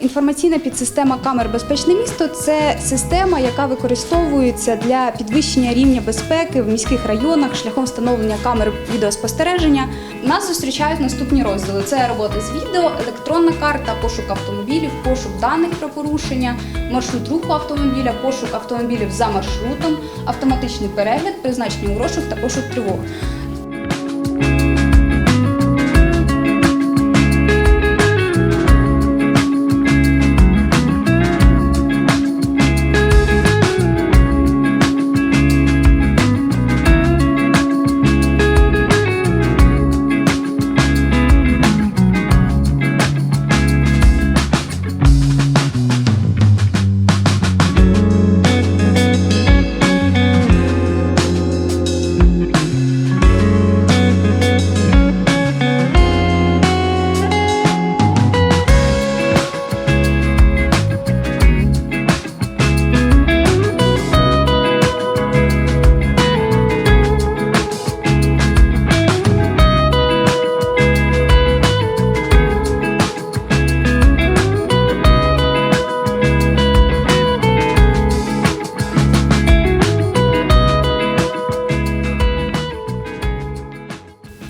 Інформаційна підсистема камер Безпечне місто це система, яка використовується для підвищення рівня безпеки в міських районах шляхом встановлення камер відеоспостереження. Нас зустрічають наступні розділи: це робота з відео, електронна карта, пошук автомобілів, пошук даних про порушення, маршрут руху автомобіля, пошук автомобілів за маршрутом, автоматичний перегляд, призначення у розшук та пошук тривог.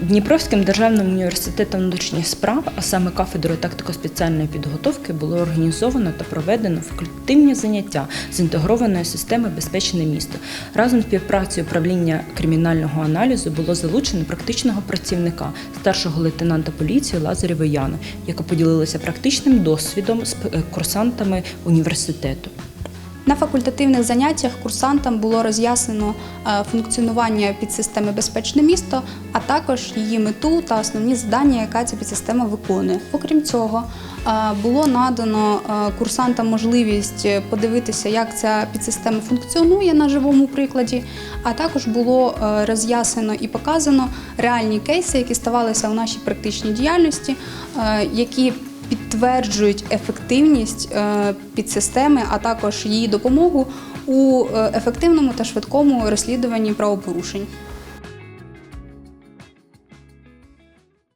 Дніпровським державним університетом внутрішніх справ, а саме кафедрою тактико-спеціальної підготовки, було організовано та проведено факультативні заняття з інтегрованої системи Безпечне місто. Разом з співпрацею управління кримінального аналізу було залучено практичного працівника, старшого лейтенанта поліції Лазарєва Яну, яка поділилася практичним досвідом з е, курсантами університету. На факультативних заняттях курсантам було роз'яснено е, функціонування підсистеми Безпечне місто, а також її мету та основні завдання, яка ця підсистема виконує. Окрім цього, е, було надано е, курсантам можливість подивитися, як ця підсистема функціонує на живому прикладі, а також було роз'яснено і показано реальні кейси, які ставалися у нашій практичній діяльності, які підтверджують ефективність е, підсистеми, а також її допомогу у е, ефективному та швидкому розслідуванні правопорушень.